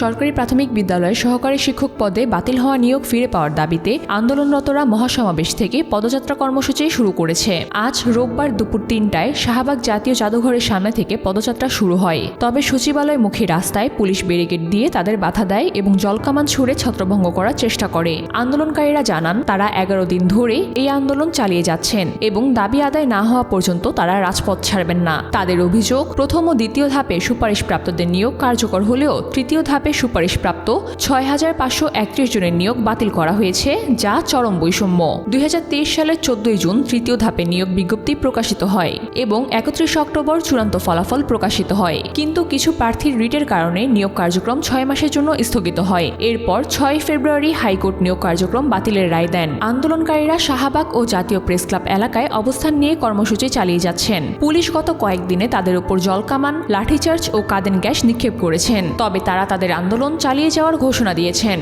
সরকারি প্রাথমিক বিদ্যালয়ের সহকারী শিক্ষক পদে বাতিল হওয়া নিয়োগ ফিরে পাওয়ার দাবিতে আন্দোলনরতরা মহাসমাবেশ থেকে পদযাত্রা কর্মসূচি শুরু করেছে। আজ রোববার দুপুর তিনটায় শাহবাগ জাতীয় জাদুঘরের সামনে থেকে পদযাত্রা শুরু হয়। তবে সচিবালয় সচিবালয়মুখী রাস্তায় পুলিশ ব্যারিকেড দিয়ে তাদের বাধা দেয় এবং জলকামান ছুড়ে ছত্রভঙ্গ করার চেষ্টা করে। আন্দোলনকারীরা জানান, তারা এগারো দিন ধরে এই আন্দোলন চালিয়ে যাচ্ছেন এবং দাবি আদায় না হওয়া পর্যন্ত তারা রাজপথ ছাড়বেন না। তাদের অভিযোগ, প্রথম ও দ্বিতীয় ধাপে সুপারিশপ্রাপ্তদের নিয়োগ কার্যকর হলেও তৃতীয় ধাপে সুপারিশপ্রাপ্ত ছয় হাজার পাঁচশো একত্রিশ জনের নিয়োগ বাতিল করা হয়েছে, যা চরম বৈষম্য। দুই হাজার তেইশ সালের চোদ্দই জুন তৃতীয় ধাপে নিয়োগ বিজ্ঞপ্তি প্রকাশিত হয় এবং একত্রিশ অক্টোবর চূড়ান্ত ফলাফল প্রকাশিত হয়। কিন্তু কিছু প্রার্থীর রিটের কারণে নিয়োগ কার্যক্রম ছয় মাসের জন্য স্থগিত হয়। এরপর ছয় ফেব্রুয়ারি হাইকোর্ট নিয়োগ কার্যক্রম বাতিলের রায় দেন। আন্দোলনকারীরা শাহবাগ ও জাতীয় প্রেস ক্লাব এলাকায় অবস্থান নিয়ে কর্মসূচি চালিয়ে যাচ্ছেন। পুলিশ গত কয়েকদিনে তাদের উপর জলকামান লাঠিচার্জ ও কাদেন গ্যাস নিক্ষেপ করেছেন। তবে তারা তাদের আন্দোলন চালিয়ে যাওয়ার ঘোষণা দিয়েছেন।